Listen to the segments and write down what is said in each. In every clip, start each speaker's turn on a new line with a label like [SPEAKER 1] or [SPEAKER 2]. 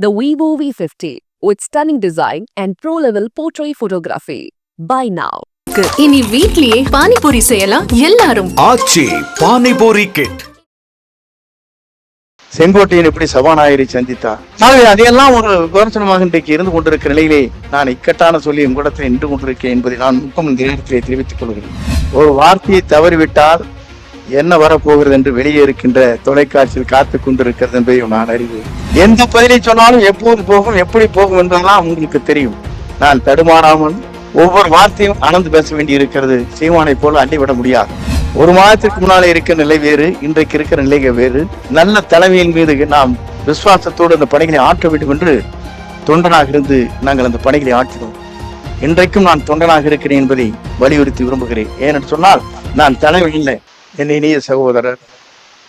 [SPEAKER 1] The Vivo V50 with stunning design and pro-level portrait photography. Buy now.
[SPEAKER 2] இனி வீட்லயே பானிபூரி செய்யலாம் எல்லாரும்
[SPEAKER 3] ஆச்சி பானிபூரி கிட்
[SPEAKER 4] செங்கோட்டையன் எப்படி சபாநாயகரை சந்தித்தார் ஆகவே அதையெல்லாம் ஒரு விமர்சனமாக இன்றைக்கு இருந்து கொண்டிருக்கிற நிலையிலே நான் இக்கட்டான சொல்லி உங்களிடத்தில் நின்று கொண்டிருக்கேன் என்பதை நான் முக்கம் இந்த நேரத்திலே தெரிவித்துக் கொள்கிறேன் ஒரு வார்த்தையை தவறிவிட்டால் என்ன வரப்போகிறது என்று வெளியே இருக்கின்ற தொலைக்காட்சியில் காத்து கொண்டிருக்கிறது என்பதையும் நான் அறிவேன். எந்த பதிலை சொன்னாலும் எப்போது போகும் எப்படி போகும் என்பதெல்லாம் உங்களுக்கு தெரியும். நான் தடுமாறாமல் ஒவ்வொரு வார்த்தையும் அளந்து பேச வேண்டி இருக்கிறது சீமானை போல அள்ளிவிட முடியாது. ஒரு மாதத்திற்கு முன்னாலே இருக்கிற நிலை வேறு இன்றைக்கு இருக்கிற நிலை வேறு. நல்ல தலைமையின் மீது நாம் விசுவாசத்தோடு அந்த பணிகளை ஆற்ற வேண்டும் என்று தொண்டனாக இருந்து நாங்கள் அந்த பணிகளை ஆற்றினோம். இன்றைக்கும் நான் தொண்டனாக இருக்கிறேன் என்பதை வலியுறுத்தி விரும்புகிறேன். ஏனென்று சொன்னால் நான் தலைமை இல்லை. என் இனிய சகோதரர்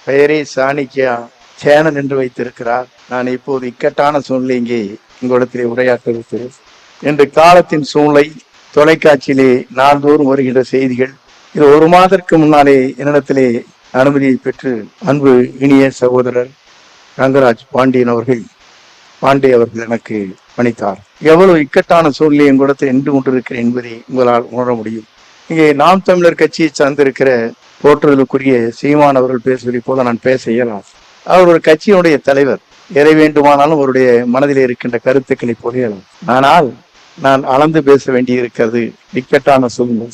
[SPEAKER 4] பெயரே சாணிக்கியா. சேனல் நின்று வைத்திருக்கிறார். நான் இப்போது இக்கட்டான சூழ்நிலை இங்கே உங்களிடத்திலே உரையாற்ற இருக்கிறேன். இன்று காலத்தின் சூழ்நிலை தொலைக்காட்சியிலே நாள்தோறும் வருகின்ற செய்திகள் இது ஒரு மாதத்திற்கு முன்னாலே என்னிடத்திலே அனுமதியை பெற்று அன்பு இனிய சகோதரர் ரங்கராஜ் பாண்டியன் அவர்கள் பாண்டே அவர்கள் எனக்கு பணித்தார். எவ்வளவு இக்கட்டான சூழ்நிலை எங்களிடத்தில் நின்று கொண்டிருக்கிறேன் என்பதை உங்களால் உணர முடியும். இங்கே நாம் தமிழர் கட்சியை சார்ந்திருக்கிற போற்றுதலுக்குரிய சீமான் அவர்கள் பேசுவதை போல நான் பேச இயலாம் அவர் ஒரு கட்சியினுடைய தலைவர். எதை வேண்டுமானாலும் அவருடைய மனதில் இருக்கின்ற கருத்துக்களை புரியலாம் ஆனால் நான் அளந்து பேச வேண்டியிருக்கிறது இக்கட்டான சூழ்நிலை.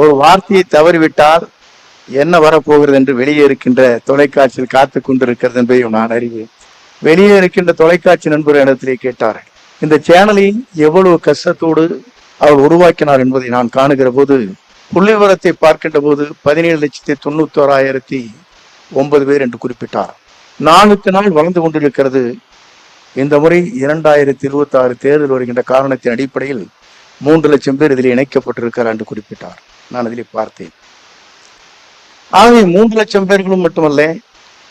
[SPEAKER 4] ஒரு வார்த்தையை தவறிவிட்டால் என்ன வரப்போகிறது என்று வெளியே இருக்கின்ற தொலைக்காட்சியில் காத்து கொண்டிருக்கிறது என்பதையும் நான் அறிவேன். வெளியே இருக்கின்ற தொலைக்காட்சி நண்பர் இடத்திலே கேட்டார்கள். இந்த சேனலை எவ்வளவு கஷ்டத்தோடு அவர் உருவாக்கினார் என்பதை நான் காணுகிற போது புள்ளிவரத்தை பார்க்கின்ற போது பதினேழு லட்சத்தி தொண்ணூத்தோராயிரத்தி ஒன்பது பேர் என்று குறிப்பிட்டார். நாளுக்கு நாள் வளர்ந்து கொண்டிருக்கிறது. இந்த முறை இரண்டாயிரத்தி இருபத்தி ஆறு தேர்தல் வருகின்ற காரணத்தின் அடிப்படையில் மூன்று லட்சம் பேர் இதில் இணைக்கப்பட்டிருக்கிறார் என்று குறிப்பிட்டார். நான் இதில் பார்த்தேன். ஆகவே மூன்று லட்சம் பேர்களும் மட்டுமல்ல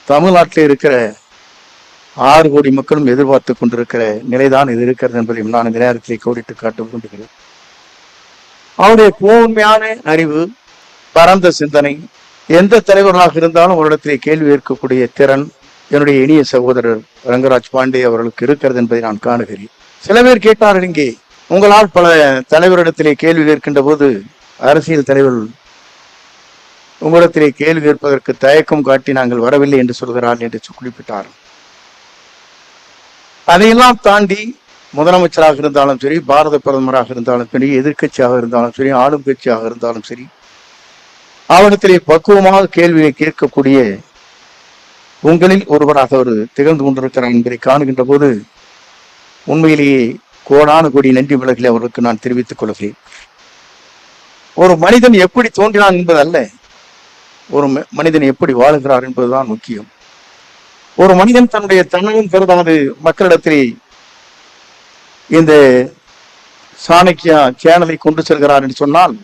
[SPEAKER 4] தமிழ்நாட்டில் இருக்கிற ஆறு கோடி மக்களும் எதிர்பார்த்து கொண்டிருக்கிற நிலைதான் இது இருக்கிறது என்பதையும் நான் இந்த நேரத்தில் கோடிட்டு காட்ட விரும்புகிறேன் அவருடைய கூர்மையான அறிவு பரந்த சிந்தனை எந்த தலைவர்களாக இருந்தாலும் ஒரு இடத்திலே கேள்வி ஏற்கக்கூடிய திறன் என்னுடைய இனிய சகோதரர் ரங்கராஜ் பாண்டே அவர்களுக்கு இருக்கிறது என்பதை நான் காணுகிறேன். சில பேர் கேட்டார்கள் இங்கே உங்களால் பல தலைவரிடத்திலே கேள்வி கேட்கின்ற போது அரசியல் தலைவர்கள் உங்களிடத்திலே கேள்வி கேட்பதற்கு தயக்கம் காட்டி நாங்கள் வரவில்லை என்று சொல்கிறார்கள் என்று குறிப்பிட்டார் அதையெல்லாம் தாண்டி முதலமைச்சராக இருந்தாலும் சரி பாரத பிரதமராக இருந்தாலும் சரி எதிர்க்கட்சியாக இருந்தாலும் சரி ஆளும் கட்சியாக இருந்தாலும் சரி ஆவணத்திலே பக்குவமாக கேள்வியை கேட்கக்கூடிய உங்களில் ஒருவராக அவர் திகழ்ந்து கொண்டிருக்கிறார் என்பதை காணுகின்ற போது உண்மையிலேயே கோடான கோடி நன்றி விலகலை அவருக்கு நான் தெரிவித்துக் கொள்கிறேன். ஒரு மனிதன் எப்படி தோன்றினான் என்பதல்ல ஒரு மனிதன் எப்படி வாழுகிறார் என்பதுதான் முக்கியம். ஒரு மனிதன் தன்னுடைய தன்மையும் கருதாது மக்களிடத்திலே இந்த சாணக்கியா சேனலை கொண்டு செல்கிறார் என்று சொன்னால்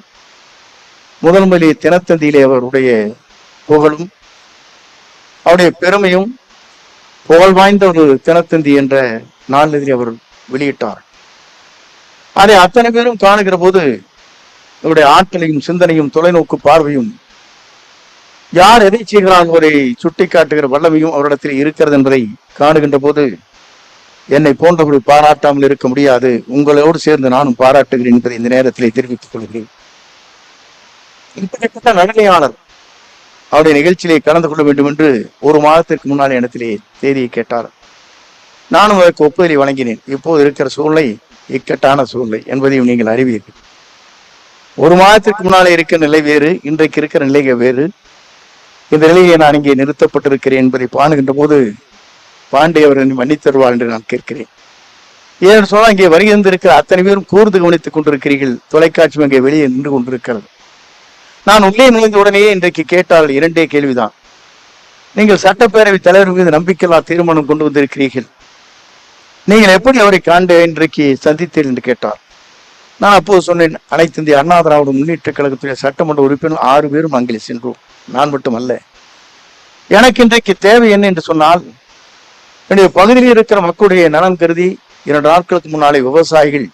[SPEAKER 4] முதல் முதலில் தினத்தந்தியிலே அவருடைய புகழும் அவருடைய பெருமையும் புகழ் வாய்ந்த ஒரு தினத்தந்தி என்ற நாளிதழை அவர் வெளியிட்டார். அதை அத்தனை பேரும் காணுகிற போது அவருடைய ஆற்றலையும் சிந்தனையும் தொலைநோக்கு பார்வையும் யார் எதை செய்கிறான் அவரை சுட்டி காட்டுகிற வல்லமையும் அவரிடத்தில் இருக்கிறது என்பதை காணுகின்ற போது என்னை போன்றவர்கள் பாராட்டாமல் இருக்க முடியாது. உங்களோடு சேர்ந்து நானும் பாராட்டுகிறேன் என்பதை இந்த நேரத்தில் தெரிவித்துக் கொள்கிறேன். இப்படிப்பட்ட நடுநிலையாளர் அவருடைய நிகழ்ச்சியிலே கலந்து கொள்ள வேண்டும் என்று ஒரு மாதத்திற்கு முன்னால் இடத்திலே தேதியை கேட்டார். நானும் அதற்கு ஒப்புதலை வழங்கினேன். இப்போது இருக்கிற சூழ்நிலை இக்கட்டான சூழ்நிலை என்பதையும் நீங்கள் அறிவீர்கள். ஒரு மாதத்திற்கு முன்னாலே இருக்கிற நிலை வேறு இன்றைக்கு இருக்கிற நிலைகள் வேறு. இந்த நிலையை நான் இங்கே நிறுத்தப்பட்டிருக்கிறேன் என்பதை பாணுகின்ற போது பாண்டே அவர் என்று நான் கேட்கிறேன். ஏன்னு சொன்னால் இங்கே வருகின்றிருக்கிற அத்தனை பேரும் கூர்ந்து கவனித்துக் கொண்டிருக்கிறீர்கள். தொலைக்காட்சி அங்கே வெளியே நின்று கொண்டிருக்கிறது. நான் உள்ளே நுழைந்த உடனேயே இன்றைக்கு கேட்டால் இரண்டே கேள்விதான். நீங்கள் சட்டப்பேரவை தலைவர் மீது நம்பிக்கையில்லா தீர்மானம் கொண்டு வந்திருக்கிறீர்கள். நீங்கள் எப்படி அவரை காண்ட இன்றைக்கு சந்தித்தீர்கள் என்று கேட்டார். நான் அப்போது சொன்னேன் அனைத்து இந்திய அண்ணா திராவிட முன்னேற்ற கழகத்துடைய சட்டமன்ற உறுப்பினர் ஆறு பேரும் அங்கே சென்றோம். நான் மட்டும் அல்ல எனக்கு இன்றைக்கு தேவை என்ன என்று சொன்னால் என்னுடைய பகுதியில் இருக்கிற மக்களுடைய நலன் கருதி இரண்டு நாட்களுக்கு முன்னாலே விவசாயிகள்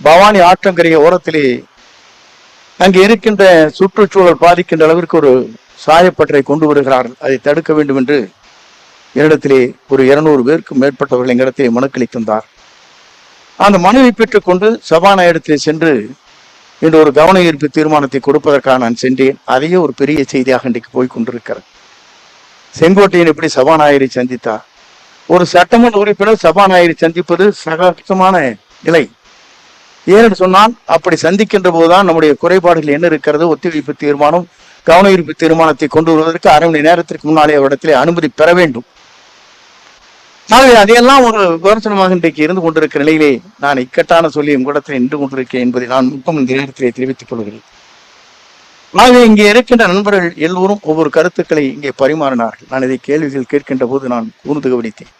[SPEAKER 4] பவானி ஆற்றங்கரைய ஓரத்திலே அங்கே இருக்கின்ற சுற்றுச்சூழல் பாதிக்கின்ற அளவிற்கு ஒரு சாயப்பற்றை கொண்டு வருகிறார்கள். அதை தடுக்க வேண்டும் என்று என்னிடத்திலே ஒரு இருநூறு பேருக்கும் மேற்பட்டவர்கள் எங்களிடத்திலே மனுக்களித்திருந்தார் அந்த மனுவை பெற்றுக்கொண்டு சபாநாயகத்திலே சென்று இன்று ஒரு கவன ஈர்ப்பு தீர்மானத்தை கொடுப்பதற்காக நான் சென்றேன். அதையே ஒரு பெரிய செய்தியாக இன்றைக்கு போய் கொண்டிருக்கிறது. செங்கோட்டையன் எப்படி சபாநாயகரை சந்தித்தார்? ஒரு சட்டமன்ற உறுப்பினர் சபாநாயகரை சந்திப்பது சகஜமான நிலை. ஏன்னு சொன்னால் அப்படி சந்திக்கின்ற போதுதான் நம்முடைய குறைபாடுகள் என்ன இருக்கிறது ஒத்திவைப்பு தீர்மானம் கவன ஈர்ப்பு தீர்மானத்தை கொண்டு வருவதற்கு அரை மணி நேரத்திற்கு முன்னாலே அவரிடத்திலே அனுமதி பெற வேண்டும். ஆகவே அதையெல்லாம் ஒரு விமர்சனமாக இன்றைக்கு இருந்து கொண்டிருக்கிற நிலையிலே நான் இக்கட்டான சொல்லி உங்களிடத்தில் நின்று கொண்டிருக்கேன் என்பதை நான் முக்கம் இந்த நேரத்திலே தெரிவித்துக் கொள்கிறேன். ஆகவே இங்கே இருக்கின்ற நண்பர்கள் எல்லோரும் ஒவ்வொரு கருத்துக்களை இங்கே பரிமாறினார்கள். நான் இதை கேள்விகள் கேட்கின்ற போது நான் கூர்ந்து கவனித்தேன்.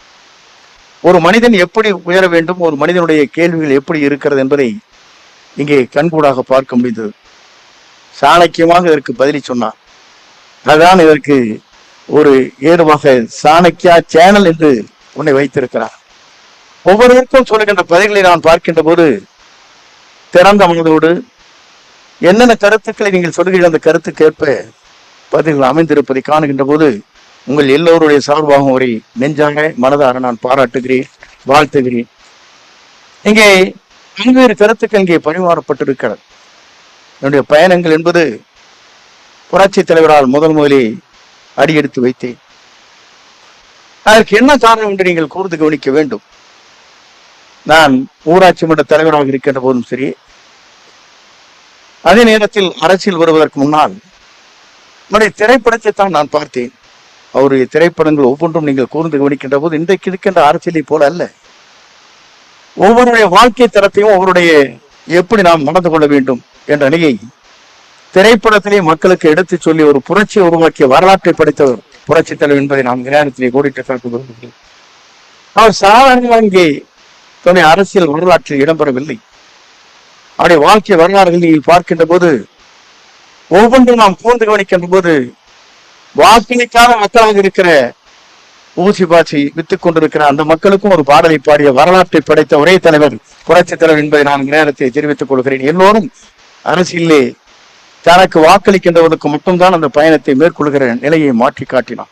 [SPEAKER 4] ஒரு மனிதன் எப்படி உயர வேண்டும் ஒரு மனிதனுடைய கேள்விகள் எப்படி இருக்கிறது என்பதை இங்கே கண்கூடாக பார்க்க முடிந்தது. சாணக்கியமாக இதற்கு பதிலி சொன்னார். அதான் இதற்கு ஒரு ஏதுவாக சாணக்கியா சேனல் என்று உன்னை வைத்திருக்கிறார். ஒவ்வொருவருக்கும் சொல்லுகின்ற பதில்களை நான் பார்க்கின்ற போது திறந்த மனதோடு என்னென்ன கருத்துக்களை நீங்கள் சொல்லுகிற அந்த கருத்துக்கேற்ப பதில்கள் அமைந்திருப்பதை காணுகின்ற போது உங்கள் எல்லோருடைய சார்பாகவும் ஒரு நெஞ்சாக மனதார நான் பாராட்டுகிறேன் வாழ்த்துகிறேன். இங்கே பல்வேறு கருத்துக்கள் இங்கே பரிமாறப்பட்டிருக்கிறது. என்னுடைய பயணங்கள் என்பது புரட்சி தலைவரால் முதல் முதலே அடியெடுத்து வைத்தேன். அதற்கு என்ன காரணம் என்று நீங்கள் கூர்ந்து கவனிக்க வேண்டும். நான் ஊராட்சி மன்ற தலைவராக இருக்கின்ற போதும் சரி அதே நேரத்தில் அரசியல் வருவதற்கு முன்னால் என்னுடைய திரைப்படத்தை தான் நான் பார்த்தேன். அவருடைய திரைப்படங்கள் ஒவ்வொன்றும் நீங்கள் கூர்ந்து கவனிக்கின்ற போது இன்றைக்கு இருக்கின்ற அரசியலை போல அல்ல. ஒவ்வொருடைய வாழ்க்கை தரத்தையும் அவருடைய எப்படி நாம் நடந்து கொள்ள வேண்டும் என்ற நிலையை திரைப்படத்திலே மக்களுக்கு எடுத்துச் சொல்லி ஒரு புரட்சியை உருவாக்கிய வரலாற்றை படைத்தவர் புரட்சி தலைவர் என்பதை நாம் இந்த நேரத்திலே கோடிட்டு காட்ட அவர் சாதாரணமாக இங்கே துணை அரசியல் வரலாற்றில் இடம்பெறவில்லை. அவருடைய வாழ்க்கை வரலாறுகள் நீங்கள் பார்க்கின்ற போது ஒவ்வொன்றும் நாம் கூர்ந்து கவனிக்கின்ற போது வாக்களிக்காத மக்களாக இருக்கிற ஊசி பாசி வித்துக் கொண்டிருக்கிற அந்த மக்களுக்கும் ஒரு பாடலை பாடிய வரலாற்றை படைத்த ஒரே தலைவர் புரட்சி தலைவர் என்பதை நான் நேரத்தை தெரிவித்துக் கொள்கிறேன். எல்லோரும் அரசியலே தனக்கு வாக்களிக்கின்றவனுக்கு மட்டும்தான் அந்த பயணத்தை மேற்கொள்கிற நிலையை மாற்றி காட்டினான்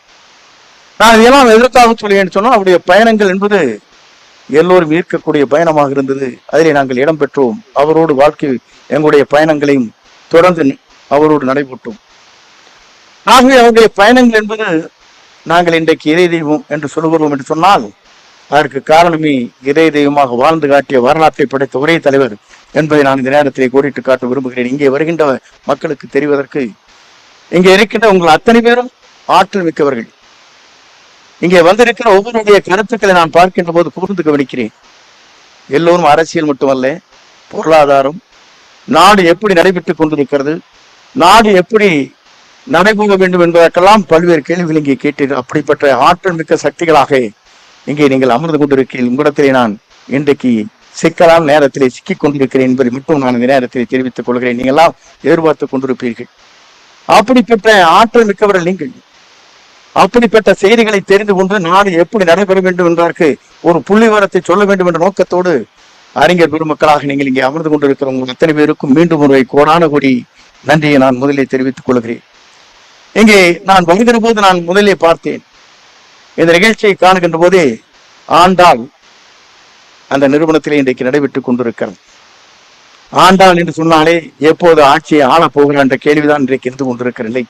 [SPEAKER 4] நான் இதெல்லாம் எதிர்த்தாக சொல்லுவேன் சொன்னால் அவருடைய பயணங்கள் என்பது எல்லோரும் ஈர்க்கக்கூடிய பயணமாக இருந்தது. அதிலே நாங்கள் இடம் பெற்றோம். அவரோடு வாழ்க்கை எங்களுடைய பயணங்களையும் தொடர்ந்து அவரோடு நடைபெற்றோம். ஆகவே அவருடைய பயணங்கள் என்பது நாங்கள் இன்றைக்கு இறை தெய்வம் என்று சொல்லுகிறோம் என்று சொன்னால் அதற்கு காரணமே இறை தெய்வமாக வாழ்ந்து காட்டிய வரலாற்றை படைத்த ஒரே தலைவர் என்பதை நான் இந்த நேரத்திலே கோடிட்டு காட்ட விரும்புகிறேன். இங்கே வருகின்ற மக்களுக்கு தெரிவதற்கு இங்கே இருக்கின்ற உங்கள் அத்தனை பேரும் ஆற்றல் மிக்கவர்கள். இங்கே வந்திருக்கிற ஒவ்வொருடைய கருத்துக்களை நான் பார்க்கின்ற போது கூர்ந்து கவனிக்கிறேன். எல்லோரும் அரசியல் மட்டுமல்ல பொருளாதாரம் நாடு எப்படி நடைபெற்றுக் கொண்டிருக்கிறது நாடு எப்படி நடைபெற வேண்டும் என்பதற்கெல்லாம் பல்வேறு கேள்விகள் இங்கே கேட்டீர்கள். அப்படிப்பட்ட ஆற்றல் மிக்க சக்திகளாக இங்கே நீங்கள் அமர்ந்து கொண்டிருக்கிறீர்கள். உங்களிடத்திலே நான் இன்றைக்கு சிக்கலான நேரத்திலே சிக்கிக் கொண்டிருக்கிறேன் என்பதை மட்டும் நான் இந்த நேரத்திலே தெரிவித்துக் கொள்கிறேன். நீங்கள் எல்லாம் எதிர்பார்த்துக் கொண்டிருப்பீர்கள். அப்படிப்பட்ட ஆற்றல் மிக்கவர்கள் நீங்கள். அப்படிப்பட்ட செய்திகளை தெரிந்து கொண்டு நாடு எப்படி நடைபெற வேண்டும் என்றார்க்கு ஒரு புள்ளிவரத்தை சொல்ல வேண்டும் என்ற நோக்கத்தோடு அறிஞர் பெருமக்களாக நீங்கள் இங்கே அமர்ந்து கொண்டிருக்கிறவங்க அத்தனை பேருக்கும் மீண்டும் ஒரு கோடான கோடி நன்றியை நான் முதலில் தெரிவித்துக் கொள்கிறேன். இங்கே நான் வருகிற போது நான் முதலே பார்த்தேன். இந்த நிகழ்ச்சியை காணுகின்ற போதே ஆண்டாள் அந்த நிறுவனத்திலே இன்றைக்கு நடைபெற்றுக் கொண்டிருக்கிறது. ஆண்டாள் என்று சொன்னாலே எப்போது ஆட்சியை ஆளப் போகிறான் என்ற கேள்விதான் இன்றைக்கு இருந்து கொண்டிருக்கிற நிலை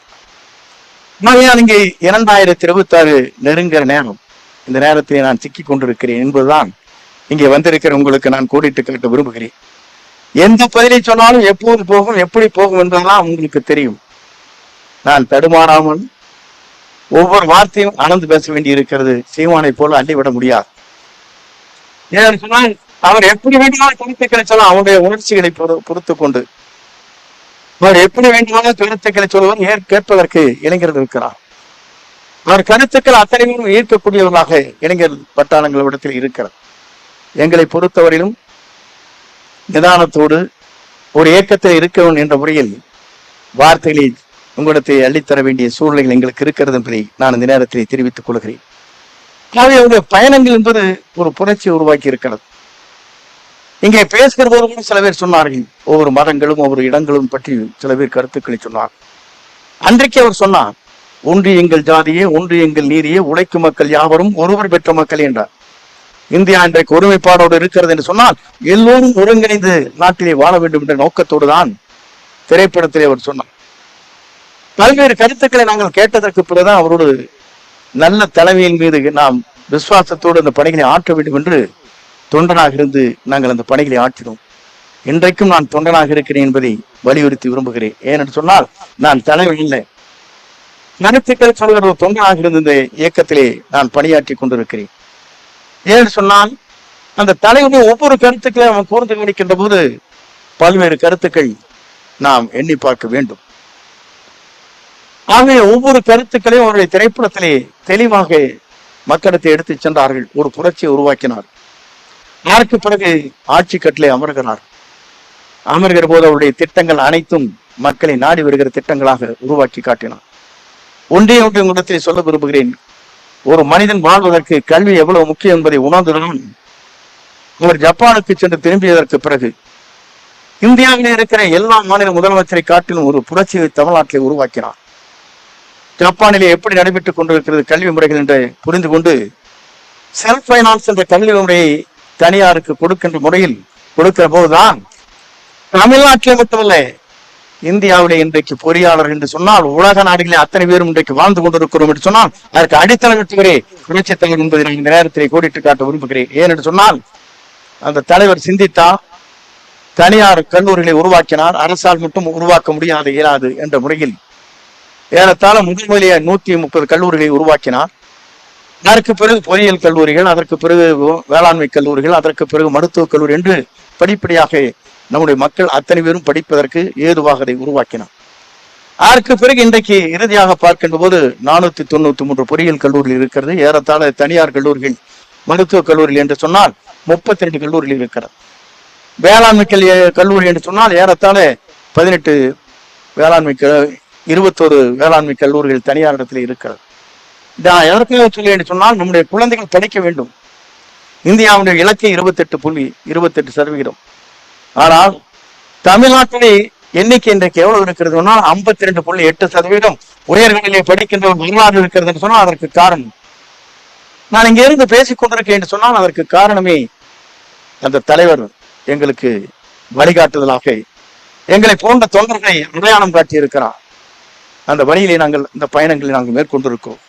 [SPEAKER 4] ஆகையால் இங்கே இரண்டாயிரத்தி இருபத்தி ஆறு நெருங்கிற நேரம். இந்த நேரத்தை நான் சிக்கிக் கொண்டிருக்கிறேன் என்பதுதான் இங்கே வந்திருக்கிற உங்களுக்கு நான் கூடிட்டு கேட்டு விரும்புகிறேன். எந்த பதிலை சொன்னாலும் எப்போது போகும் எப்படி போகும் என்பதெல்லாம் உங்களுக்கு தெரியும். நான் தடுமாறாமல் ஒவ்வொரு வார்த்தையும் அளந்து பேச வேண்டி இருக்கிறது சீமானை போல அள்ளிவிட முடியாது. ஏன்னு சொன்னால் அவர் எப்படி வேண்டுமானாலும் கருத்துக்களை சொல்லலாம் அவருடைய உணர்ச்சிகளை பொறுத்து கொண்டு அவர் எப்படி வேண்டுமானால் கருத்துக்களை சொல்லுவார் ஏற் கேட்பதற்கு இளைஞர்கள் இருக்கிறார். அவர் கருத்துக்கள் அத்தனையும் ஈர்க்கக்கூடியவர்களாக இளைஞர் பட்டாளங்களிடத்தில் இருக்கிறது. எங்களை பொறுத்தவரையிலும் நிதானத்தோடு ஒரு இயக்கத்தில் இருக்கவும் என்ற முறையில் வார்த்தைகளை உங்களிடத்தை அள்ளித்தர வேண்டிய சூழ்நிலைகள் எங்களுக்கு இருக்கிறது என்பதை நான் இந்த நேரத்தில் தெரிவித்துக் கொள்கிறேன். ஆகவே அவருடைய பயணங்கள் என்பது ஒரு புரட்சியை உருவாக்கி இருக்கிறது இங்கே பேசுகிறவர்களும் சில பேர் சொன்னார்கள். ஒவ்வொரு மதங்களும் ஒவ்வொரு இடங்களும் பற்றி சில பேர் கருத்துக்களை சொன்னார். அன்றைக்கு அவர் சொன்னார் ஒன்று எங்கள் ஜாதியே ஒன்று எங்கள் நீதியே உழைக்கும் மக்கள் யாவரும் ஒருவர் பெற்ற மக்கள் என்றார். இந்தியா இன்றைக்கு ஒருமைப்பாடோடு இருக்கிறது என்று சொன்னால் எல்லோரும் ஒருங்கிணைந்து நாட்டிலே வாழ வேண்டும் என்ற நோக்கத்தோடு தான் திரைப்படத்திலே அவர் சொன்னார். பல்வேறு கருத்துக்களை நாங்கள் கேட்டதற்கு பிறகுதான் அவரோடு நல்ல தலைமையின் மீது நாம் விசுவாசத்தோடு அந்த பணிகளை ஆற்ற வேண்டும் என்று தொண்டனாக இருந்து நாங்கள் அந்த பணிகளை ஆற்றினோம். இன்றைக்கும் நான் தொண்டனாக இருக்கிறேன் என்பதை வலியுறுத்தி விரும்புகிறேன். ஏனென்று சொன்னால் நான் தலைவர் இல்லை. கருத்துக்கள் சொல்கிற ஒரு தொண்டனாக இருந்த இந்த இயக்கத்திலே நான் பணியாற்றி கொண்டிருக்கிறேன். ஏன்னு சொன்னால் அந்த தலைவனுடைய ஒவ்வொரு கருத்துக்களை அவன் கூர்ந்து கவனிக்கின்ற போது பல்வேறு கருத்துக்கள் நாம் எண்ணி பார்க்க வேண்டும். ஆகவே ஒவ்வொரு கருத்துக்களையும் அவருடைய திரைப்படத்திலே தெளிவாக மக்களுக்கு எடுத்துச் சென்றார்கள். ஒரு புரட்சியை உருவாக்கினார். அதற்கு பிறகு ஆட்சி கட்டிலே அமர்கிறார். அமர்கிற போது அவருடைய திட்டங்கள் அனைத்தும் மக்களை நாடி வருகிற திட்டங்களாக உருவாக்கி காட்டினார். ஒன்றே ஒன்று உங்களிடத்தில் சொல்ல விரும்புகிறேன். ஒரு மனிதன் வாழ்வதற்கு கல்வி எவ்வளவு முக்கியம் என்பதை உணர்ந்துதான் அவர் ஜப்பானுக்கு சென்று திரும்பியதற்கு பிறகு இந்தியாவில் இருக்கிற எல்லா மாநில முதலமைச்சரை காட்டிலும் ஒரு புரட்சியை தமிழ்நாட்டிலே உருவாக்கினார். ஜப்பானிலே எப்படி நடைபெற்றுக் கொண்டிருக்கிறது கல்வி முறைகள் என்று புரிந்து கொண்டு செல்ஃப் பைனான்ஸ் என்ற கல்வி முறையை தனியாருக்கு கொடுக்கின்ற முறையில் கொடுக்கிற போதுதான் தமிழ்நாட்டிலே மட்டுமல்ல இந்தியாவிலே இன்றைக்கு பொறியாளர் என்று சொன்னால் உலக நாடுகளில் அத்தனை பேரும் இன்றைக்கு வாழ்ந்து கொண்டிருக்கிறோம் என்று சொன்னால் அதற்கு அடித்தளம் விட்டுகிறே புரட்சித் தலைவர் என்பதை நான் இந்த நேரத்திலே கோடிட்டு காட்ட விரும்புகிறேன். ஏன் என்று சொன்னால் அந்த தலைவர் சிந்தித்தா தனியார் கல்லூரிகளை உருவாக்கினார் அரசால் மட்டும் உருவாக்க முடியாது இயலாது என்ற முறையில் ஏறத்தாழ முதல் முதலிய நூத்தி முப்பது கல்லூரிகளை உருவாக்கினார். அதற்கு பிறகு பொறியியல் கல்லூரிகள் அதற்கு பிறகு வேளாண்மை கல்லூரிகள் அதற்கு பிறகு மருத்துவக் கல்லூரி என்று படிப்படியாக நம்முடைய மக்கள் அத்தனை பேரும் படிப்பதற்கு ஏதுவாக அதை உருவாக்கினார். அதற்கு பிறகு இன்றைக்கு இறுதியாக பார்க்கின்ற போது நானூத்தி தொண்ணூத்தி மூன்று பொறியியல் கல்லூரியில் இருக்கிறது. ஏறத்தாழ தனியார் கல்லூரிகள் மருத்துவக் கல்லூரிகள் என்று சொன்னால் முப்பத்தி ரெண்டு கல்லூரிகள் இருக்கிறது. வேளாண்மை கல்லூரி என்று சொன்னால் ஏறத்தாழ பதினெட்டு வேளாண்மை க- இருபத்தோரு வேளாண்மை கல்லூரிகள் தனியார் இடத்துல இருக்கிறது. எதற்காக சொல்லி என்று சொன்னால் நம்முடைய குழந்தைகள் படிக்க வேண்டும். இந்தியாவுடைய இலக்கை இருபத்தெட்டு புள்ளி இருபத்தெட்டு சதவிகிதம். ஆனால் தமிழ்நாட்டிலே எண்ணிக்கை இன்றைக்கு எவ்வளவு இருக்கிறது சொன்னால் ஐம்பத்தி ரெண்டு புள்ளி எட்டு சதவீதம் உயர்களிலே படிக்கின்ற ஒரு வரலாறு இருக்கிறது என்று சொன்னால் அதற்கு காரணம். நான் இங்க இருந்து பேசிக் கொண்டிருக்கேன் என்று சொன்னால் அதற்கு காரணமே அந்த தலைவர் எங்களுக்கு வழிகாட்டுதலாக எங்களை போன்ற தொண்டர்களை அடையாளம் காட்டி இருக்கிறார் அந்த வழியிலே நாங்கள் இந்த பயணங்களை நாங்கள் மேற்கொண்டிருக்கோம்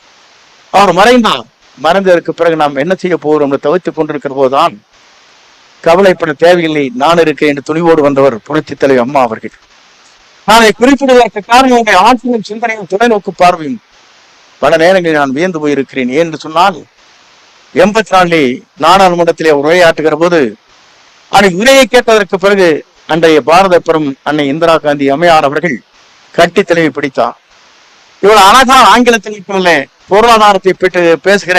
[SPEAKER 4] அவர் மறைந்தான். மறைந்ததற்கு பிறகு நாம் என்ன செய்ய போகிறோம் என்று தவித்துக் கொண்டிருக்கிற போதுதான் கவலைப்பட தேவையில்லை. நான் இருக்கேன் என்று துணிவோடு வந்தவர் புரட்சி தலைவி அம்மா அவர்கள். நான் அதை குறிப்பிடுவதற்கு காரணம் உங்கள் ஆற்றலும் சிந்தனையும் தொலைநோக்கு பார்வையும் பல நேரங்களில் நான் வியந்து போயிருக்கிறேன். ஏன் என்று சொன்னால் எண்பத்தி நாலிலே நாடாளுமன்றத்திலே உரையாற்றுகிற போது அன்னை உரையை கேட்டதற்கு பிறகு அன்றைய பாரத பெரும் அன்னை இந்திரா காந்தி அம்மையார் அவர்கள் கட்டி தலைமை பிடித்தார். இவள் அழகா ஆங்கிலத்தில் மட்டுமல்ல பொருளாதாரத்தை பெற்று பேசுகிற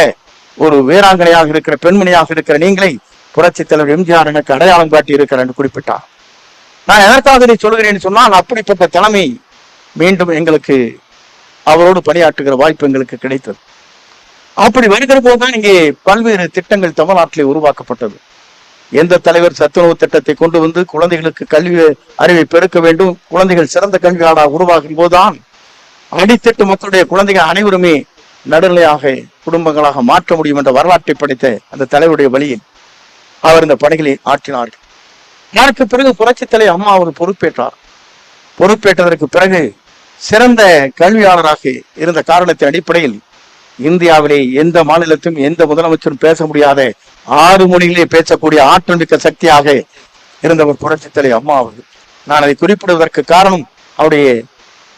[SPEAKER 4] ஒரு வீராங்கனையாக இருக்கிற பெண்மணியாக இருக்கிற நீங்களை புரட்சி தலைவர் எம்ஜிஆர் எனக்கு அடையாளம் காட்டி இருக்கிறார் என்று குறிப்பிட்டார். நான் எதற்காக இதை சொல்கிறேன் சொன்னால் அப்படிப்பட்ட தலைமை மீண்டும் எங்களுக்கு அவரோடு பணியாற்றுகிற வாய்ப்பு எங்களுக்கு கிடைத்தது. அப்படி வருகிற போதுதான் இங்கே பல்வேறு திட்டங்கள் தமிழ்நாட்டிலே உருவாக்கப்பட்டது. எந்த தலைவர் சத்துணவு திட்டத்தை கொண்டு வந்து குழந்தைகளுக்கு கல்வி அறிவை பெருக்க வேண்டும் குழந்தைகள் சிறந்த கல்வியாளராக உருவாகும் போதுதான் அடித்தட்டு மக்களுடைய குழந்தைகள் அனைவருமே நடுநிலையாக குடும்பங்களாக மாற்ற முடியும் என்ற வரலாற்றை படைத்த அந்த தலைவருடைய வழியில் அவர் இந்த பணிகளை ஆற்றினார்கள். அதற்கு பிறகு புரட்சி தலை அம்மா அவர் பொறுப்பேற்றார். பொறுப்பேற்றதற்கு பிறகு சிறந்த கல்வியாளராக இருந்த காரணத்தின் அடிப்படையில் இந்தியாவிலே எந்த மாநிலத்தும் எந்த முதலமைச்சரும் பேச முடியாத ஆறு மொழிகளிலே பேசக்கூடிய ஆற்றல் மிக்க சக்தியாக இருந்தவர் புரட்சி தலை அம்மா அவர்கள். நான் அதை குறிப்பிடுவதற்கு காரணம் அவருடைய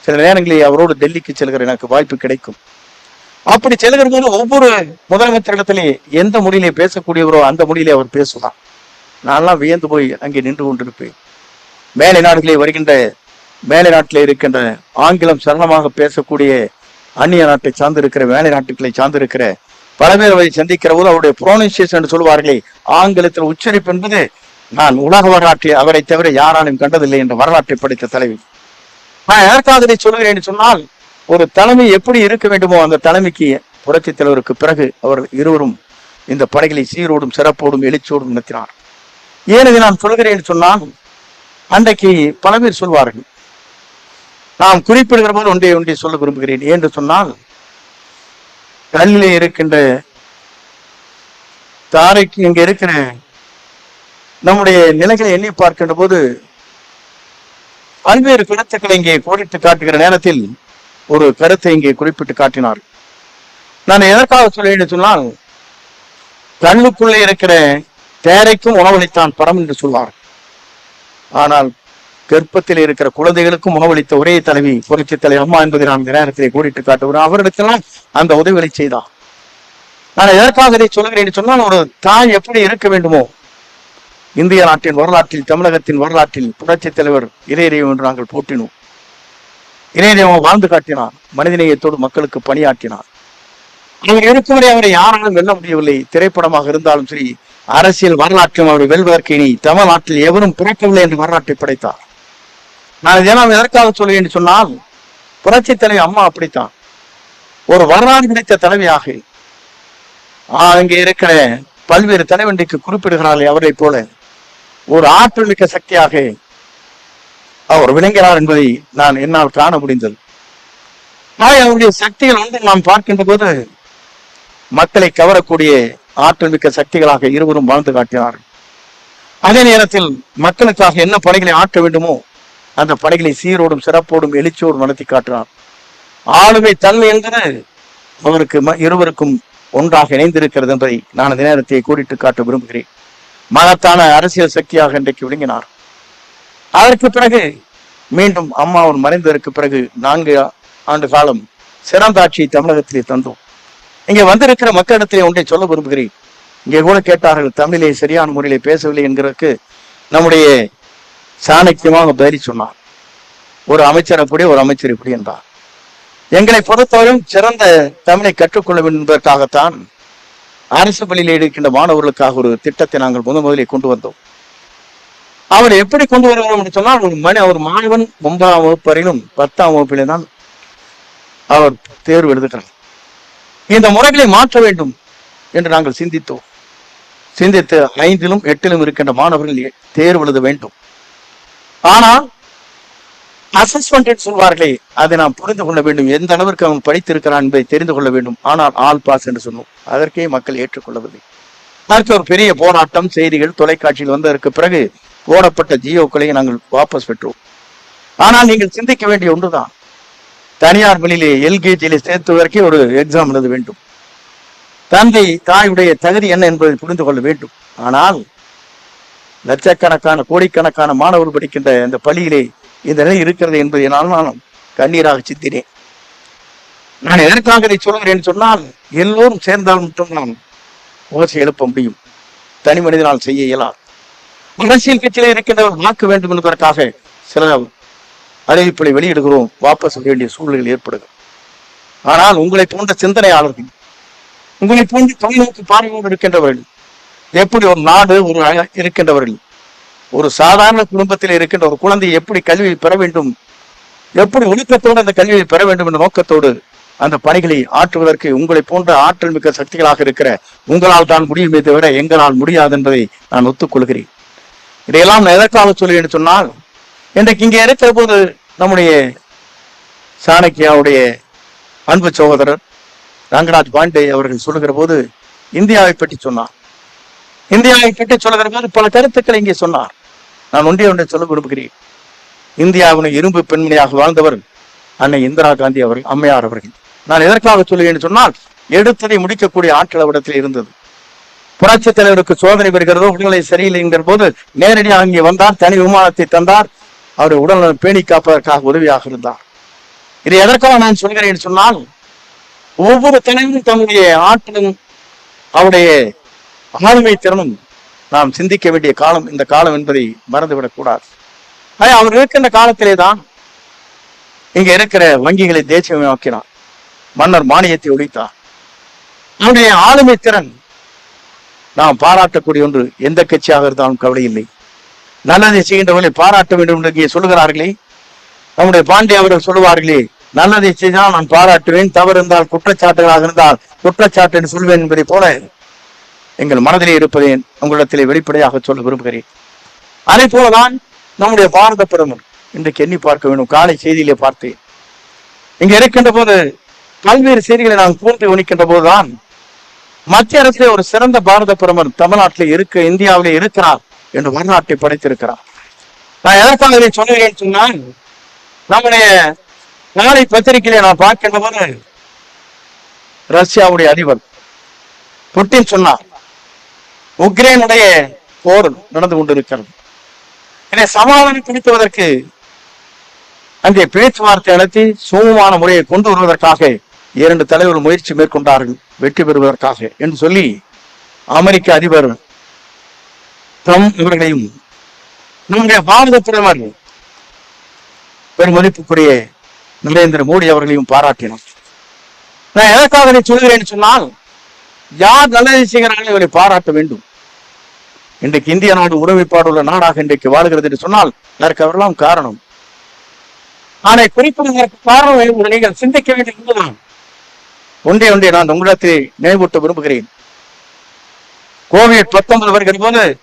[SPEAKER 4] சில நேரங்களில் அவரோடு டெல்லிக்கு செல்கிற எனக்கு வாய்ப்பு கிடைக்கும். அப்படி செல்கிற போது ஒவ்வொரு முதலமைச்சரிடத்திலே எந்த மொழியிலே பேசக்கூடியவரோ அந்த மொழியிலே அவர் பேசுவார். நான்லாம் வியந்து போய் அங்கே நின்று கொண்டிருப்பேன். மேலை நாடுகளே வருகின்ற மேலை நாட்டிலே இருக்கின்ற ஆங்கிலம் சரணமாக பேசக்கூடிய அந்நிய நாட்டை சார்ந்திருக்கிற மேலை நாட்டுகளை சார்ந்திருக்கிற பல பேர் அவரை சந்திக்கிற போது அவருடைய புரோனன்சியேஷன் என்று சொல்வார்களே ஆங்கிலத்தில் உச்சரிப்பு என்பது நான் உலக வரலாற்றை அவரை தவிர யாராலும் கண்டதில்லை என்ற வரலாற்றை படித்த தலைவி. நான் யாருக்காக இதை சொல்கிறேன் என்று சொன்னால் ஒரு தலைமை எப்படி இருக்க வேண்டுமோ அந்த தலைமைக்கு புரட்சித் தலைவருக்கு பிறகு அவர் இருவரும் இந்த படைகளை சீரோடும் சிறப்போடும் எழுச்சியோடும் நடத்தினார் ஏனது நான் சொல்கிறேன் என்று சொன்னால் அன்றைக்கு பல பேர் சொல்வார்கள். நாம் குறிப்பிடுகிற போது ஒன்றை ஒன்றை சொல்ல விரும்புகிறேன். என்று சொன்னால் கல்லிலே இருக்கின்ற தாரைக்கு இங்க இருக்கிற நம்முடைய நிலைகளை எண்ணி பார்க்கின்ற போது பல்வேறு கருத்துக்களை இங்கே கோடிட்டு காட்டுகிற நேரத்தில் ஒரு கருத்தை இங்கே குறிப்பிட்டு காட்டினார். நான் எதற்காக சொல்ல சொன்னால் கண்ணுக்குள்ளே இருக்கிற தேரைக்கும் உணவளித்தான் பரம் என்று சொல்வார். ஆனால் கர்ப்பத்தில் இருக்கிற குழந்தைகளுக்கும் உணவளித்த ஒரே தலைவி புரட்சி தலைவி அம்மா என்பதை நான் இந்த நேரத்திலே கூடிட்டு காட்டுகிறோம் அவர்களுக்கெல்லாம் அந்த உதவிகளை செய்தார். நான் எதற்காக இதை சொல்கிறேன் என்று சொன்னால் ஒரு தாய் எப்படி இருக்க வேண்டுமோ இந்திய நாட்டின் வரலாற்றில் தமிழகத்தின் வரலாற்றில் புரட்சி தலைவர் இறையறிவு என்று நாங்கள் போட்டினோம் போற்றினோம் வாழ்ந்து காட்டினார் மனிதநேயத்தோடு மக்களுக்கு பணியாற்றினார் அவர் இருக்கும் வரை அவரை யாராலும் வெல்ல முடியவில்லை. திரைப்படமாக இருந்தாலும் சரி அரசியல் வரலாற்றிலும் அவரை வெல்வதற்கு இனி தமிழ்நாட்டில் எவரும் பிறக்கவில்லை என்று வரலாற்றை படைத்தார். நான் இதெல்லாம் எதற்காக சொல்கிறேன் என்று சொன்னால் புரட்சி தலைவி அம்மா அப்படித்தான். ஒரு வரலாறு கிடைத்த தலைவியாக ஆஹ் அங்கே இருக்கிற பல்வேறு தலைவன்றைக்கு குறிப்பிடுகிறார்கள் அவரை போல ஒரு ஆற்றல் மிக்க சக்தியாக அவர் விளங்கினார் என்பதை நான் என்னால் காண முடிந்தது. ஆக அவருடைய சக்திகள் ஒன்று நாம் பார்க்கின்ற போது மக்களை கவரக்கூடிய ஆற்றல் மிக்க சக்திகளாக இருவரும் வாழ்ந்து காட்டினார்கள். அதே நேரத்தில் மக்களுக்காக என்ன படைகளை ஆற்ற வேண்டுமோ அந்த படைகளை சீரோடும் சிறப்போடும் எழுச்சியோடும் நடத்தி காட்டினார். ஆளுமை தன்மை என்பது அவருக்கு ம- இருவருக்கும் ஒன்றாக இணைந்திருக்கிறது என்பதை நான் அந்த நேரத்தை கூறிட்டு காட்ட விரும்புகிறேன். மகத்தான அரசியல் சக்தியாக இன்றைக்கு விளங்கினார். அதற்கு பிறகு மீண்டும் அம்மா அவர் மறைந்ததற்கு பிறகு நான்கு ஆண்டு காலம் சிறந்த ஆட்சியை தமிழகத்திலே தந்தோம். இங்கே வந்திருக்கிற மக்களிடத்திலே ஒன்றை சொல்ல விரும்புகிறேன். இங்கே கூட கேட்டார்கள் தமிழிலே சரியான முறையிலே பேசவில்லை என்கிறதுக்கு நம்முடைய சாணக்கியமாக பதில் சொன்னார். ஒரு அமைச்சர் அப்படி ஒரு அமைச்சர் இப்படி என்றார். எங்களை பொறுத்தவரையும் சிறந்த தமிழை கற்றுக்கொள்ள வேண்டும் என்பதற்காகத்தான் அரசு பள்ளியில் இருக்கின்ற மாணவர்களுக்காக ஒரு திட்டத்தை நாங்கள் முதன் முதலில் கொண்டு வந்தோம். அவர் எப்படி கொண்டு வருகிறோம் என்று சொன்னால் ஒரு மணி ஒரு மாணவன் ஒன்பதாம் வகுப்பு வரையிலும் பத்தாம் வகுப்பிலே தான் அவர் தேர்வு எழுதுகிறார். இந்த முறைகளை மாற்ற வேண்டும் என்று நாங்கள் சிந்தித்தோம். சிந்தித்து ஐந்திலும் எட்டிலும் இருக்கின்ற மாணவர்கள் தேர்வு எழுத வேண்டும். ஆனால் அசஸ்மெண்ட் சொல்வார்களே அதை நாம் புரிந்து கொள்ள வேண்டும். எந்த அளவிற்கு அவன் படித்திருக்கிறான் என்பதை தெரிந்து கொள்ள வேண்டும். ஆனால் ஆல் பாஸ் என்று சொன்னோம். அதற்கே மக்கள் ஏற்றுக்கொள்ளவில்லை. அதற்கு ஒரு பெரிய போராட்டம் செய்திகள் தொலைக்காட்சியில் வந்ததற்கு பிறகு போடப்பட்ட ஜியோக்களை நாங்கள் வாபஸ் பெற்றோம். ஆனால் நீங்கள் சிந்திக்க வேண்டிய ஒன்றுதான். தனியார் பள்ளியிலே எல்கேஜியிலே வரைக்கும் ஒரு எக்ஸாம் எழுத வேண்டும். தந்தை தாயுடைய தகுதி என்ன என்பதை புரிந்து கொள்ள வேண்டும். ஆனால் லட்சக்கணக்கான கோடிக்கணக்கான மாணவர்கள் படிக்கின்ற இந்த பள்ளியிலே இந்த நிலை இருக்கிறது என்பதை நான் நான் கண்ணீராக சித்தினேன் நான் எதற்காக இதை சொல்கிறேன் என்று சொன்னால் எல்லோரும் சேர்ந்தால் மட்டும் நான் ஓசை எழுப்ப முடியும். தனி மனிதனால் செய்ய இயலாது. அரசியல் கட்சியில் இருக்கின்றவர் வாக்கு வேண்டும் என்பதற்காக சில அறிவிப்புகளை வெளியிடுகிறோம். வாபஸ் செய்ய வேண்டிய சூழ்நிலைகள் ஏற்படுகிறது. ஆனால் உங்களை போன்ற சிந்தனையாளர்கள் உங்களை போன்ற தொலைநோக்கு பார்வையோடு இருக்கின்றவர்கள் எப்படி ஒரு நாடு ஒரு இருக்கின்றவர்கள் ஒரு சாதாரண குடும்பத்தில் இருக்கின்ற ஒரு குழந்தை எப்படி கல்வியை பெற வேண்டும் எப்படி ஒழுக்கத்தோடு அந்த கல்வியை பெற வேண்டும் என்ற நோக்கத்தோடு அந்த பணிகளை ஆற்றுவதற்கு உங்களை போன்ற ஆற்றல் மிக்க சக்திகளாக இருக்கிற உங்களால் தான் முடியுமே தவிர எங்களால் முடியாது என்பதை நான் ஒத்துக்கொள்கிறேன். இதையெல்லாம் நான் எதற்காக என்று சொன்னால் இன்றைக்கு இங்கே இருக்கிற போது நம்முடைய சாணக்கியாவுடைய அன்பு சகோதரர் ரங்கநாத் பாண்டே அவர்கள் சொல்லுகிற போது இந்தியாவை பற்றி சொன்னார். இந்தியாவை பற்றி சொல்லுகிற போது பல கருத்துக்களை இங்கே சொன்னார். நான் ஒன்றே ஒன்றை சொல்ல விரும்புகிறேன். இந்தியாவின் இரும்பு பெண்மணியாக வாழ்ந்தவர் அன்னை இந்திரா காந்தி அவர்கள் அம்மையார் அவர்கள். நான் எதற்காக சொல்லுகிறேன் சொன்னால் எடுத்ததை முடிக்கக்கூடிய ஆற்றல் இடத்தில் இருந்தது. புரட்சி தலைவருக்கு சோதனை பெறுகிறதோ உடல்நிலை சரியில்லைங்கிற போது நேரடியாக அங்கே வந்தார் தனி விமானத்தை தந்தார். அவருடைய உடல்நலம் பேணி காப்பதற்காக உதவியாக இருந்தார். இதை எதற்காக நான் சொல்கிறேன் என்று சொன்னால் ஒவ்வொரு தலைவரும் தன்னுடைய ஆற்றலும் அவருடைய ஆளுமை திறனும் நாம் சிந்திக்க வேண்டிய காலம் இந்த காலம் என்பதை மறந்துவிடக்கூடாது அவர் இருக்கின்ற காலத்திலே தான் இங்க இருக்கிற வங்கிகளை தேசியமாக்கினார். மன்னர் மானியத்தை ஒழித்தார். அவருடைய ஆளுமை திறன் நாம் பாராட்டக்கூடிய ஒன்று. எந்த கட்சியாக இருந்தாலும் கவலை இல்லை. நல்லதை செய்கின்றவர்களை பாராட்ட வேண்டும் என்று சொல்லுகிறார்களே. நம்முடைய பாண்டிய அவர்கள் சொல்லுவார்களே நல்லதை செய்தால் நான் பாராட்டுவேன் தவறு இருந்தால் குற்றச்சாட்டுகளாக இருந்தால் குற்றச்சாட்டு என்று சொல்வேன் என்பதை போல எங்கள் மனதிலே இருப்பதை உங்களிடத்திலே வெளிப்படையாக சொல்ல விரும்புகிறேன். அதே போலதான் நம்முடைய பாரத பிரதமர் இன்றைக்கு எண்ணி பார்க்க வேண்டும் காலை செய்தியிலே பார்த்தேன். இங்க இருக்கின்ற போது பல்வேறு செய்திகளை நான் கூர்ந்து கவனிக்கின்ற போதுதான் மத்திய அரசிலே ஒரு சிறந்த பாரத பிரதமர் தமிழ்நாட்டில் இருக்க இந்தியாவிலே இருக்கிறார் என்று வரலாற்றை படைத்திருக்கிறார். நான் எதற்காக இதை சொன்னேன் சொன்னால் நம்முடைய நாளை பத்திரிகையிலே நான் பார்க்கின்ற போது ரஷ்யாவுடைய அதிபர் புட்டின் சொன்னார் உக்ரைனுடைய போர் நடந்து கொண்டிருக்கிறது. இதை சமாதானப்படுத்துவதற்கு அங்கே பேச்சுவார்த்தை நடத்தி சுமமான முறையை கொண்டு வருவதற்காக இரண்டு தலைவர்கள் முயற்சி மேற்கொண்டார்கள் வெற்றி பெறுவதற்காக என்று சொல்லி அமெரிக்க அதிபர் தம் இவர்களையும் நம்முடைய பாரத பிரதமர் பெருமதிப்புக்குரிய நரேந்திர மோடி அவர்களையும் பாராட்டினார். நான் எதற்காக இதை சொல்கிறேன் சொன்னால் யார் நல்லதை செய்கிறார்கள் இவரை பாராட்ட வேண்டும். இன்றைக்கு இந்திய நாடு உறவைப்பாடுள்ள உள்ள நாடாக இன்றைக்கு வாழ்கிறது என்று சொன்னால் அதற்கு அவரெல்லாம் காரணம். ஆனால் குறிப்பிடுவதற்கு காரணம் நீங்கள் சிந்திக்க வேண்டும் என்பதுதான் ஒன்றே ஒன்றே நான் உங்களிடத்தில் நினைவூட்ட விரும்புகிறேன். கோவிட் பத்தொன்பது வருகிற போது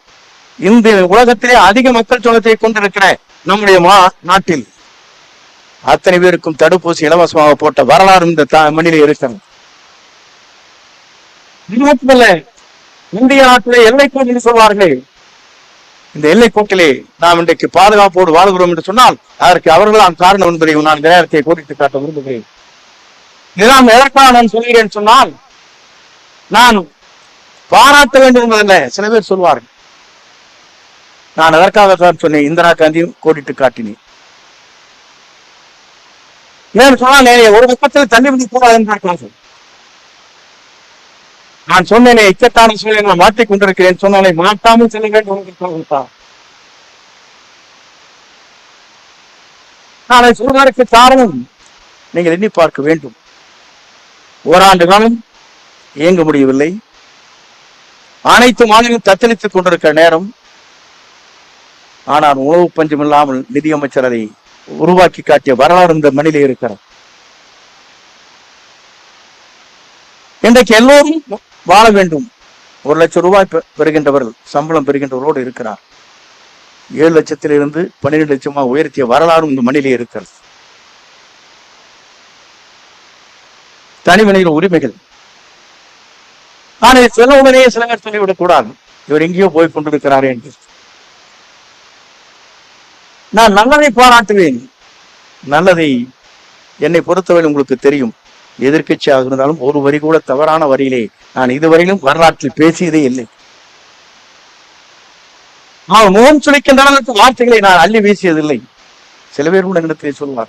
[SPEAKER 4] இந்த உலகத்திலே அதிக மக்கள் தொகையை கொண்டிருக்கிற நம்முடைய மா நாட்டில் அத்தனை பேருக்கும் தடுப்பூசி இலவசமாக போட்ட வரலாறு இந்த த- மண்ணிலே இருக்கிறது. மட்டுமல்ல இந்திய நாட்டிலே எல்லைக்கோடு என்று சொல்வார்கள்? இந்த எல்லைக்கோட்டிலே நாம் இன்றைக்கு பாதுகாப்போடு வாழ்கிறோம் என்று சொன்னால் அதற்கு அவர்களாம் காரணம் என்பதை நான் இந்த நேரத்தை கோடிட்டு காட்ட விரும்புகிறேன். இதெல்லாம் எதற்காக நான் சொல்கிறேன் சொன்னால் நான் பாராட்ட வேண்டும் என்பதில்லை சில பேர் சொல்வார்கள். நான் அதற்காகத்தான் சொன்னேன்? இந்திரா காந்தியும் கோடிட்டு காட்டினேன். ஏன்னு சொன்னால் ஒரு பக்கத்தில் தண்ணி வந்து கூடாது என்றார்கள் நான் சொன்னேனே. இக்கட்டான சூழலை நான் மாற்றிக் கொண்டிருக்கிறேன். சொன்னாலே மாட்டாமல் செல்ல வேண்டும் என்பதற்காகத்தான். நான் அதை சொல்வதற்கு காரணம் நீங்கள் எண்ணி பார்க்க வேண்டும். ஓராண்டு காலம் இயங்க முடியவில்லை. அனைத்து மாநிலம் தத்தளித்துக் கொண்டிருக்கிற நேரம். ஆனால் உணவு பஞ்சம் இல்லாமல் நிதியமைச்சர் அதை உருவாக்கி காட்டிய வரலாறு இந்த மண்ணிலே இருக்கிறது. இன்றைக்கு எல்லோரும் வாழ வேண்டும். ஒரு லட்சம் ரூபாய் பெறுகின்றவர்கள் சம்பளம் பெறுகின்றவரோடு இருக்கிறார். ஏழு லட்சத்திலிருந்து பன்னிரெண்டு லட்சமாக உயர்த்திய வரலாறும் இந்த மண்ணிலே இருக்கிறது. தனிமனித உரிமைகள். ஆனால் சில உடனே சில பேர் சொல்லிவிடக் கூடாது. இவர் எங்கேயோ போய் கொண்டிருக்கிறாரே என்று. நான் நல்லதை பாராட்டுவேன். நல்லதை என்னை பொறுத்தவரை உங்களுக்கு தெரியும். எதிர்க்கட்சியாக இருந்தாலும் ஒரு வரி கூட தவறான வரியிலே நான் இதுவரையிலும் வரலாற்றில் பேசியதே இல்லை. நான் முகம் சுழிக்கின்றன வார்த்தைகளை நான் அள்ளி வீசியதில்லை. சில பேர் கூட இடத்திலே சொல்வார்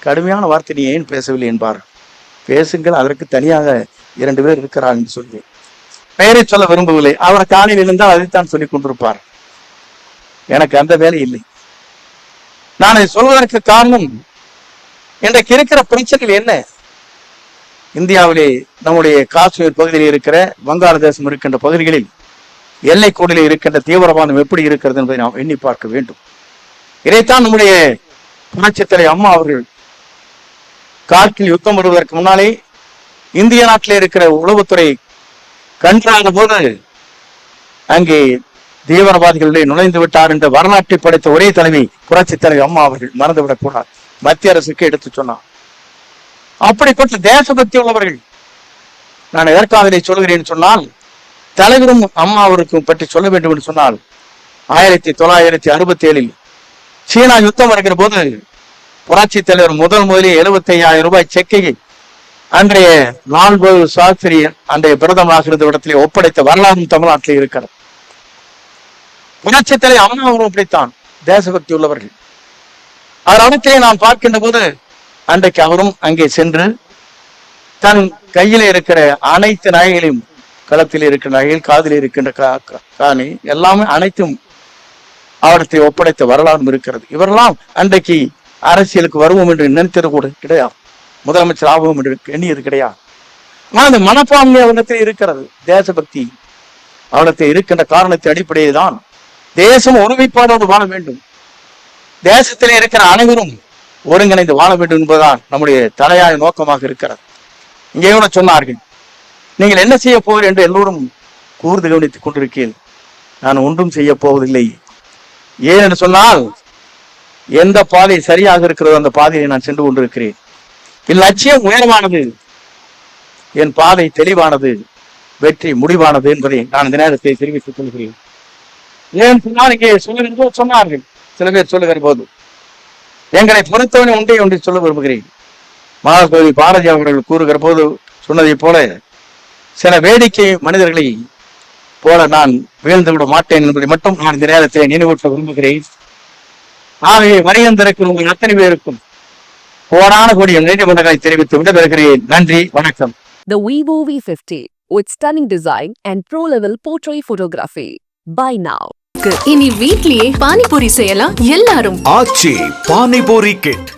[SPEAKER 4] கடுமையான வார்த்தை நீ ஏன் பேசவில்லை? என்பார். பேசுங்கள் அதற்கு தனியாக இரண்டு பேர் இருக்கிறார் என்று சொல்லி. பெயரை சொல்ல விரும்பவில்லை. அவர் காலையில் இருந்தால் அதைத்தான் சொல்லிக் கொண்டிருப்பார். எனக்கு அந்த வேலை இல்லை. நான் இதை சொல்வதற்கு காரணம் இன்றைக்கு இருக்கிற பிரச்சனைகள் என்ன? இந்தியாவிலே நம்முடைய காஷ்மீர் பகுதியில் இருக்கிற வங்காளதேசம் இருக்கின்ற பகுதிகளில் எல்லை கோடியில் இருக்கின்ற தீவிரவாதம் எப்படி இருக்கிறது என்பதை நாம் எண்ணி பார்க்க வேண்டும். இதைத்தான் நம்முடைய புரட்சித்தலை அம்மா அவர்கள் கார்கில் யுத்தம் வருவதற்கு முன்னாலே இந்திய நாட்டில் இருக்கிற உளவுத்துறை கன்றாத போது அங்கே தீவிரவாதிகளுடைய நுழைந்து விட்டார் என்று வரலாற்றை படைத்த ஒரே தலைவி புரட்சி தலைவி அம்மா அவர்கள் மறந்துவிடக் கூடாது. மத்திய அரசுக்கு எடுத்து சொன்னார். அப்படிப்பட்ட தேசபக்தி உள்ளவர்கள். நான் எதற்காக சொல்கிறேன் சொன்னால் தலைவரும் அம்மா அவருக்கும் பற்றி சொல்ல வேண்டும் என்று சொன்னால் ஆயிரத்தி தொள்ளாயிரத்தி அறுபத்தி ஏழில் சீனா யுத்தம் வருகிற போது புரட்சி தலைவர் முதல் முதலில் எழுபத்தி ஐயாயிரம் ரூபாய் செக்கை அன்றைய லால்பு சாஸ்திரி அன்றைய பிரதமராக இருந்த இடத்திலே ஒப்படைத்த வரலாறும் தமிழ்நாட்டில் இருக்கிறது. புரட்சி தலைவர் அம்மா அவரும் அப்படித்தான் தேசபக்தி உள்ளவர்கள். அவர் இடத்திலே நான் பார்க்கின்ற போது அன்றைக்கு அவரும் அங்கே சென்று தன் கையில இருக்கிற அனைத்து நகைகளையும் களத்தில் இருக்கிற நகைகள் காதில் இருக்கின்ற கா- காணி எல்லாமே அனைத்தும் அவரத்தை ஒப்படைத்த வரலாறும் இருக்கிறது. இவரெல்லாம் அன்றைக்கு அரசியலுக்கு வருவோம் என்று நினைத்தது கூட கிடையாது. முதலமைச்சர் ஆகும் என்று எண்ணியது கிடையாது. ஆனால் அந்த மனப்பான்மை அவனத்தில் இருக்கிறது. தேசபக்தி அவனத்தில் இருக்கின்ற காரணத்தின் அடிப்படையில் தான் தேசம் ஒருமைப்பாடோடு வாழ வேண்டும். தேசத்தில் இருக்கிற அனைவரும் ஒருங்கிணைந்து வாழ வேண்டும் என்பதுதான் நம்முடைய தலையாய நோக்கமாக இருக்கிறது. இங்கே கூட சொன்னார்கள் நீங்கள் என்ன செய்ய போகிறீர்கள்? என்று எல்லோரும் கூர்ந்து கவனித்துக் கொண்டிருக்கீர்கள் நான் ஒன்றும் செய்ய போவதில்லை. ஏன் என்று சொன்னால் எந்த பாதை சரியாக இருக்கிறதோ அந்த பாதையை நான் சென்று கொண்டிருக்கிறேன். என் லட்சியம் உயரமானது. என் பாதை தெளிவானது. வெற்றி முடிவானது என்பதை நான் இந்த நேரத்தை தெரிவித்துக் கொள்கிறேன். ஏன் சொன்னால் இங்கே சொல்லுகிற சொன்னார்கள். சில பேர் சொல்லுகிற போது எங்களை பொறுத்தவனை உண்டே ஒன்றை சொல்ல விரும்புகிறேன். மகாகவி பாரதி அவர்கள் கூறுகிற போது சொன்னதைப் போல சில வேடிக்கை மனிதர்களை போல நான் வீழ்ந்து விட மாட்டேன் என்பதை மட்டும் நான் இந்த நேரத்தை நினைவூட்ட விரும்புகிறேன். ஆகவே வரையந்திருக்கும் உங்கள் அத்தனை பேருக்கும் கோடான கோடி நீதிமன்றங்களை தெரிவித்து விடைபெறுகிறேன் நன்றி வணக்கம்
[SPEAKER 1] The Vivo V50 with stunning design and pro-level portrait photography. Buy now.
[SPEAKER 2] இனி வீட்லயே பானிபூரி செய்யலாம் எல்லாரும்
[SPEAKER 3] ஆச்சி பானிபூரி கிட்